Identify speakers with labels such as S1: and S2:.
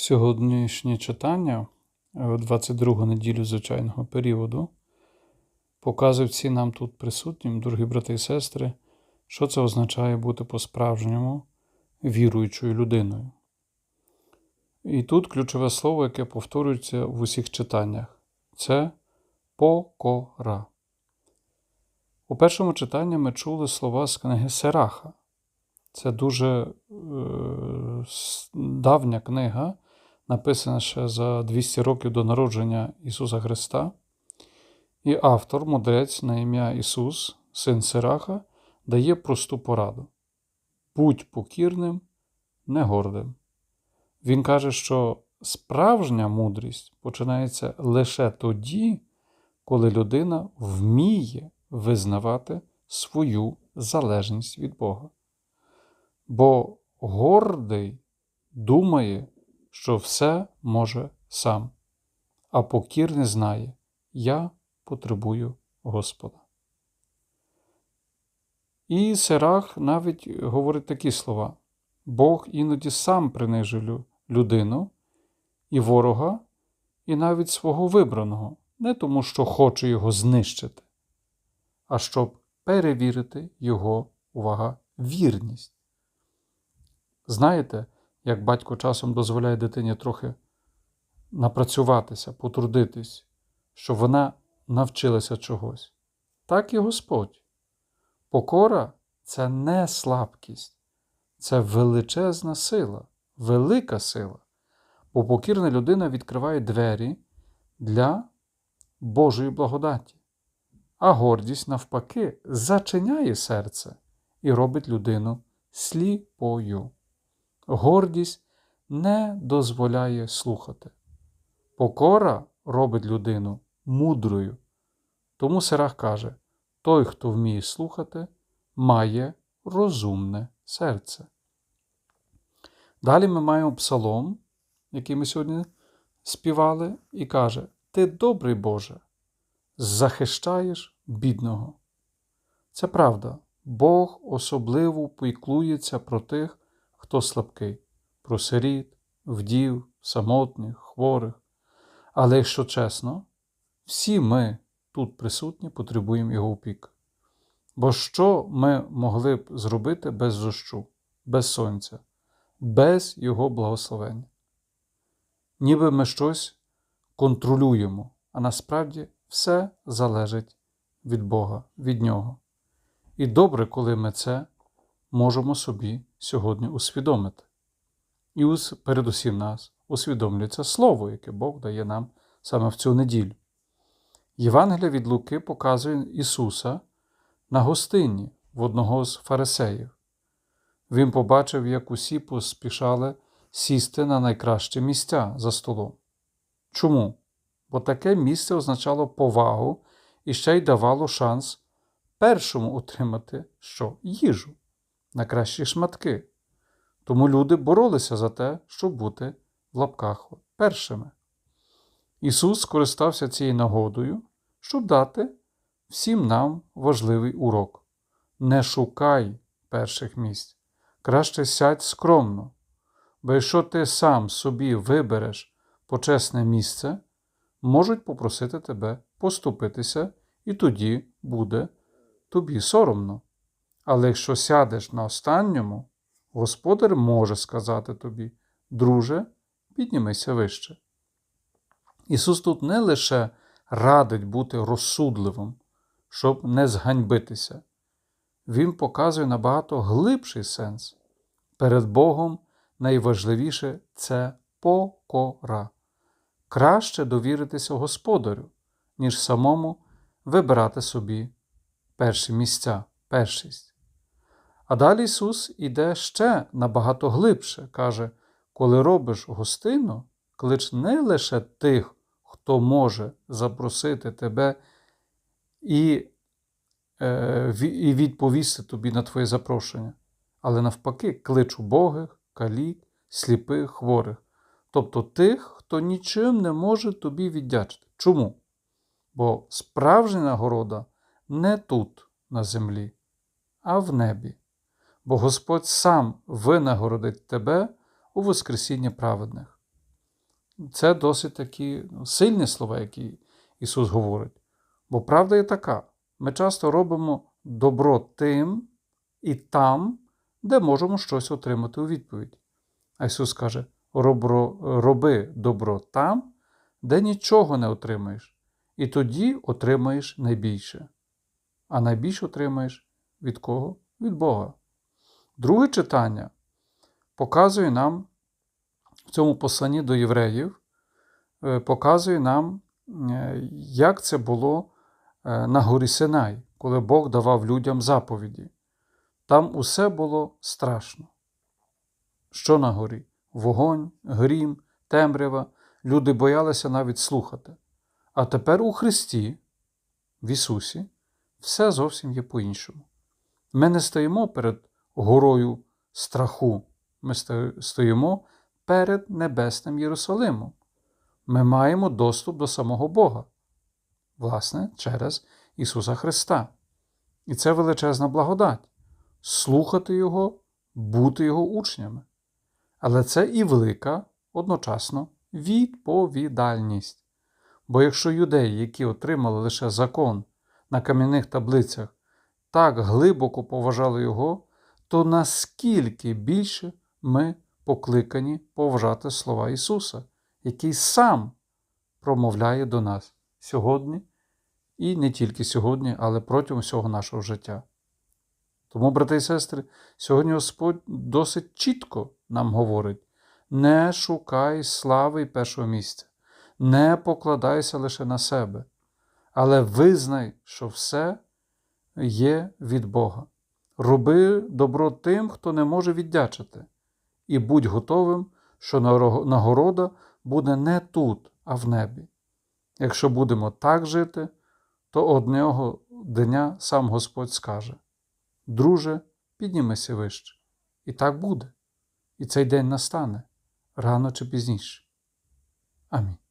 S1: Сьогоднішнє читання, е, 22 неділю звичайного періоду, показує всім нам тут присутнім, дорогі брати і сестри, що це означає бути по-справжньому віруючою людиною. І тут ключове слово, яке повторюється в усіх читаннях, це покора. У першому читанні ми чули слова з книги Сераха. Це дуже е, давня книга, написана ще за 200 років до народження Ісуса Христа. І автор, мудрець на ім'я Ісус, син Сираха, дає просту пораду: будь покірним, не гордим. Він каже, що справжня мудрість починається лише тоді, коли людина вміє визнавати свою залежність від Бога. Бо гордий думає, що все може сам, а покірний знає, я потребую Господа. І Серах навіть говорить такі слова: Бог іноді сам принижує людину і ворога, і навіть свого вибраного, не тому, що хоче його знищити, а щоб перевірити його увага, вірність. Знаєте, як батько часом дозволяє дитині трохи напрацюватися, потрудитись, щоб вона навчилася чогось. Так і Господь. Покора це не слабкість, це величезна сила, велика сила. Бо покірна людина відкриває двері для Божої благодаті, а гордість, навпаки, зачиняє серце і робить людину сліпою. Гордість не дозволяє слухати. Покора робить людину мудрою. Тому Сирах каже: той, хто вміє слухати, має розумне серце. Далі ми маємо псалом, який ми сьогодні співали, і каже: Ти добрий Боже, захищаєш бідного. Це правда. Бог особливо піклується про тих, хто слабкий, про сиріт, вдів, самотніх, хворих. Але якщо чесно, всі ми тут присутні потребуємо його опік. Бо що ми могли б зробити без дощу, без сонця, без його благословення? Ніби ми щось контролюємо, а насправді все залежить від Бога, від нього. І добре, коли ми це можемо собі сьогодні усвідомити. І передусім нас усвідомлюється Слово, яке Бог дає нам саме в цю неділю. Євангелія від Луки показує Ісуса на гостині в одного з фарисеїв. Він побачив, як усі поспішали сісти на найкращі місця за столом. Чому? Бо таке місце означало повагу і ще й давало шанс першому отримати що? їжу на кращі шматки. Тому люди боролися за те, щоб бути в лапках першими. Ісус скористався цією нагодою, щоб дати всім нам важливий урок. Не шукай перших місць, краще сядь скромно, бо якщо ти сам собі вибереш почесне місце, можуть попросити тебе поступитися, і тоді буде тобі соромно. Але якщо сядеш на останньому, господар може сказати тобі, друже, піднімися вище. Ісус тут не лише радить бути розсудливим, щоб не зганьбитися. Він показує набагато глибший сенс. Перед Богом найважливіше це покора. Краще довіритися Господарю, ніж самому вибирати собі перші місця, першість. А далі Ісус іде ще набагато глибше, каже, коли робиш гостину, клич не лише тих, хто може запросити тебе і, е, і відповісти тобі на твоє запрошення, але навпаки, клич убогих, калік, сліпих, хворих, тобто тих, хто нічим не може тобі віддячити. Чому? Бо справжня нагорода не тут, на землі, а в небі. Бо Господь сам винагородить тебе у Воскресіння праведних. це досить такі ну, сильні слова, які Ісус говорить. Бо правда є така: ми часто робимо добро тим і там, де можемо щось отримати у відповідь. А Ісус каже: роби добро там, де нічого не отримаєш, і тоді отримаєш найбільше. А найбільше отримаєш від кого? Від Бога. Друге читання показує нам в цьому посланні до євреїв, е, показує нам, е, як це було е, на горі Синай, коли Бог давав людям заповіді. Там усе було страшно. Що на горі? Вогонь, грім, темрява. Люди боялися навіть слухати. А тепер у Христі, в Ісусі, все зовсім є по-іншому. Ми не стоїмо перед горою страху, ми стоїмо перед Небесним Єрусалимом. Ми маємо доступ до самого Бога, власне, через Ісуса Христа. І це величезна благодать слухати Його, бути Його учнями. Але це і велика одночасно відповідальність. Бо якщо юдеї, які отримали лише закон на кам'яних таблицях, так глибоко поважали його, то наскільки більше ми покликані поважати слова Ісуса, який сам промовляє до нас сьогодні, і не тільки сьогодні, але протягом всього нашого життя. Тому, брати і сестри, сьогодні Господь досить чітко нам говорить: не шукай слави й першого місця, не покладайся лише на себе, але визнай, що все є від Бога. Роби добро тим, хто не може віддячити, і будь готовим, що нагорода буде не тут, а в небі. Якщо будемо так жити, то одного дня сам Господь скаже: Друже, піднімися вище. І так буде. І цей день настане рано чи пізніше. Амінь.